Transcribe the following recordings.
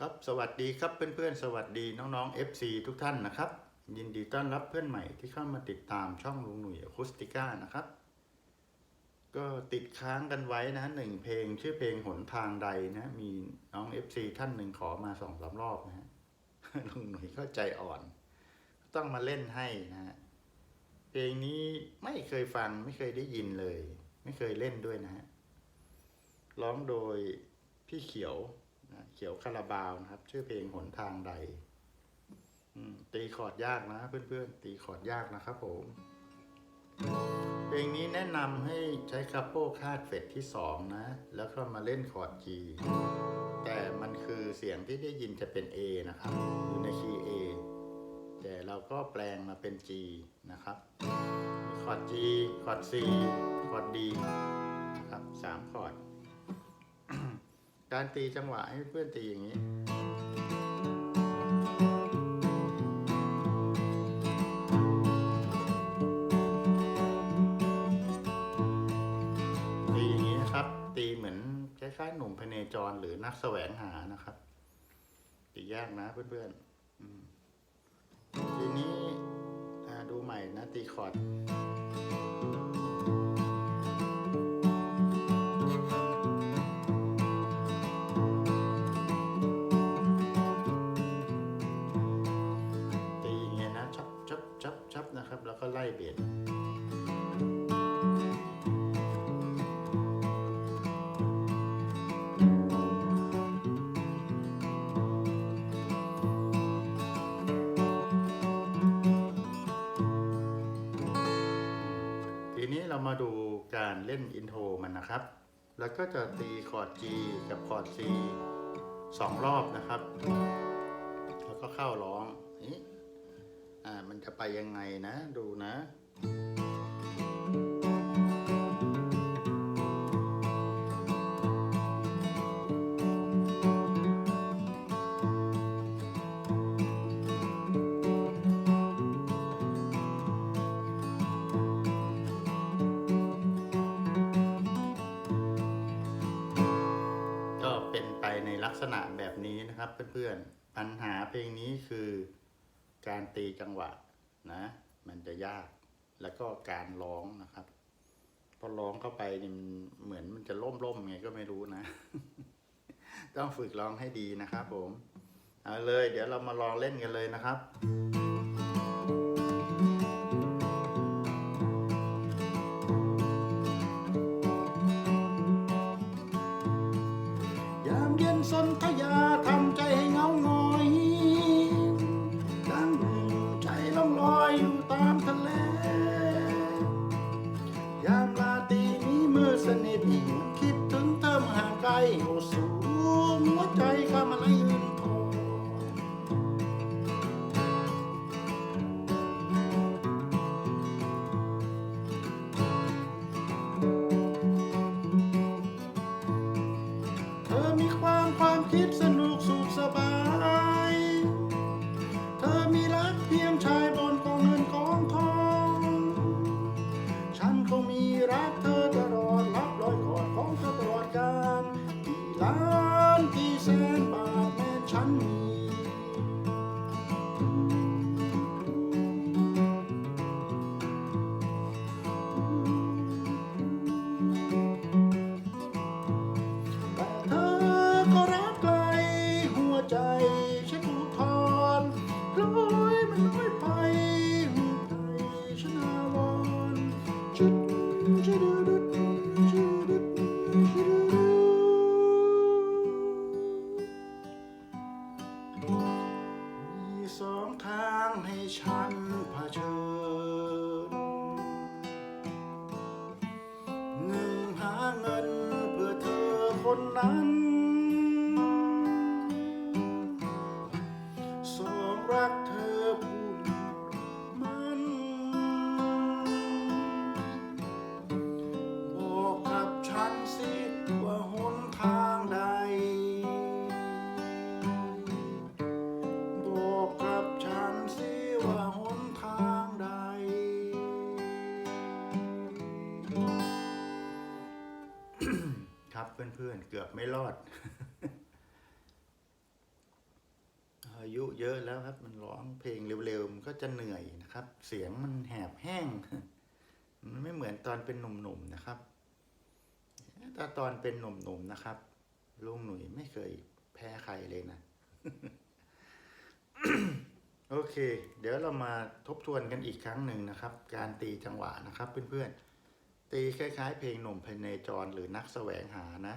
ครับสวัสดีครับเพื่อนๆ สวัสดีน้องๆ FC ทุกท่านนะครับ ยินดีต้อนรับเพื่อนใหม่ที่เข้ามาติดตามช่องลุงหนุ่ยอะคูสติก้านะครับ ก็ติดค้างกันไว้นะหนึ่งเพลงชื่อเพลงหนทางใดนะ มีน้อง FC ท่านหนึ่งขอมาสองสามรอบนะฮะลุงหนุ่ยก็ใจอ่อน ต้องมาเล่นให้นะฮะเพลงนี้ไม่เคยฟังไม่เคยได้ยินเลย ไม่เคยเล่นด้วยนะฮะร้องโดยพี่เขียว เขียวคาราบาวนะครับ ชื่อเพลงหนทางใดตีคอร์ดยากนะเพื่อนๆ ตีคอร์ดยากนะครับผม เพลงนี้แนะนำให้ใช้คัพโปคาดเฟดที่สองนะ แล้วก็มาเล่นคอร์ด G แต่มันคือเสียงที่ได้ยินจะเป็น A นะครับ อยู่ในคีย์ A แต่เราก็แปลงมาเป็น G นะครับคอร์ด G คอร์ด C คอร์ด D นะครับสามคอร์ด การตีจังหวะให้เพื่อนตีอย่างนี้ตีอย่างนี้นะครับ ตีเหมือนคล้ายๆหนุ่มพเนจรหรือนักแสวงหานะครับ ตียากนะเพื่อนๆทีนี้ดูใหม่นะตีคอร์ด เล่นอินโทรมันนะครับ แล้วก็จะตีคอร์ด G กับคอร์ด C สองรอบนะครับ แล้วก็เข้าร้องนี่อ่ามันจะไปยังไงนะ ดูนะ นะครับเพื่อนๆปัญหาเพลงนี้คือการตีจังหวะนะมันจะยากแล้วก็การร้องนะครับพอร้องเข้าไปนี่มันเหมือนมันจะล่มๆไงก็ไม่รู้นะ ต้องฝึกร้องให้ดีนะครับผมเอาเลย เดี๋ยวเรามาลองเล่นกันเลยนะครับ สูงหัวใจข้ามาเลยยืนคอเธอมีความความคิดสนุกสุขสบาย ม้ ครับเพื่อนๆเกือบไม่รอด อายุเยอะแล้วครับ มันร้องเพลงเร็วๆมันก็จะเหนื่อยนะครับ เสียงมันแหบแห้ง มันไม่เหมือนตอนเป็นหนุ่มๆนะครับถ้าตอนเป็นหนุ่มๆนะครับลุงหนุ่ยไม่เคยแพ้ใครเลยนะ โอเค เดี๋ยวเรามาทบทวนกันอีกครั้งหนึ่งนะครับ การตีจังหวะนะครับเพื่อนๆ ตีคล้ายๆ เพลงหนุ่มภายในจรหรือนักแสวงหานะ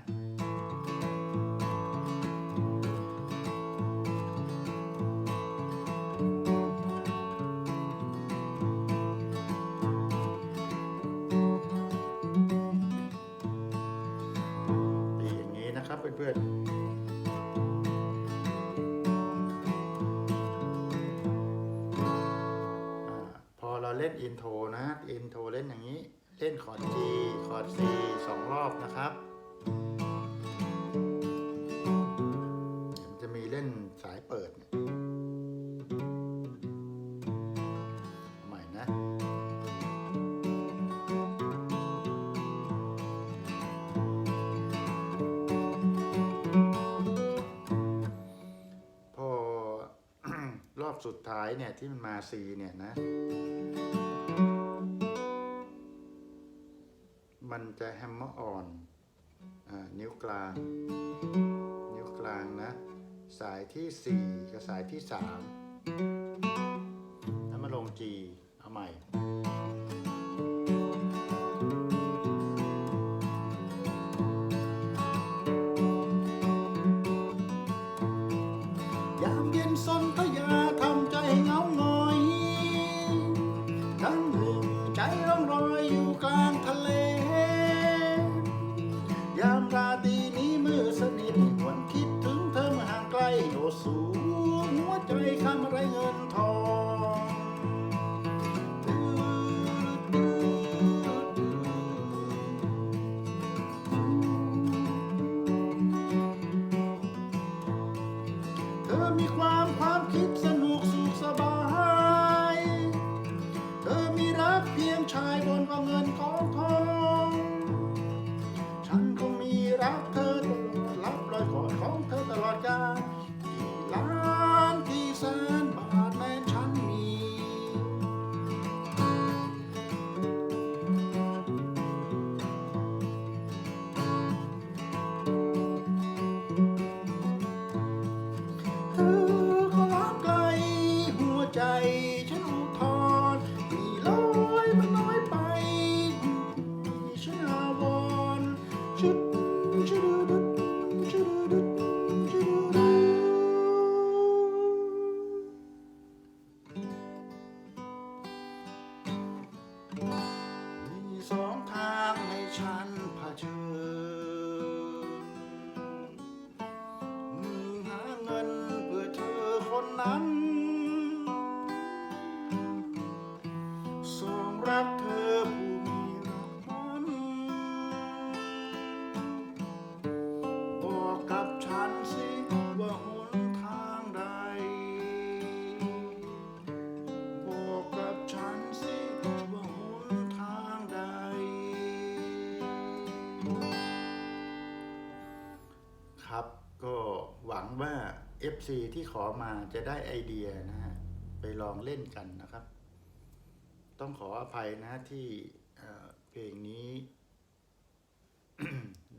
ตีอย่างนี้นะครับเพื่อนๆพอเราเล่นอินโทรนะ อินโทรเล่นอย่างนี้ เล่นคอร์ด G คอร์ด C สองรอบนะครับมันจะมีเล่นสายเปิดใหม่นะ พอรอบสุดท้ายเนี่ยที่มันมา C เนี่ยนะ มันจะแฮมเมอร์อ่อนนิ้วกลาง นิ้วกลางนะ สายที่ 4 กับสายที่ 3 แล้วมาลง G เอาใหม่ ทีนี้มือสนิทหวนคิดถึงเธอมื่อห่างไกลโอสูงหัวใจคำไรเงินทองเธอมีความความคิดสนุกสุขสบาย ครับ ก็หวังว่า FC ที่ขอมาจะได้ไอเดียนะฮะ ไปลองเล่นกันนะครับ ต้องขออภัยนะที่เเพลงนี้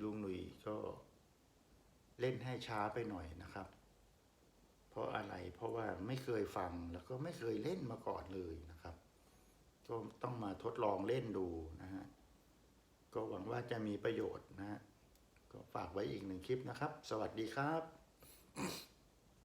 ลุงหนุ่ยก็เล่นให้ช้าไปหน่อยนะครับ เพราะอะไรเพราะว่าไม่เคยฟังแล้วก็ไม่เคยเล่นมาก่อนเลยนะครับ ก็ต้องมาทดลองเล่นดูนะฮะ ก็หวังว่าจะมีประโยชน์นะฮะ ก็ฝากไว้อีกหนึ่งคลิปนะครับ สวัสดีครับ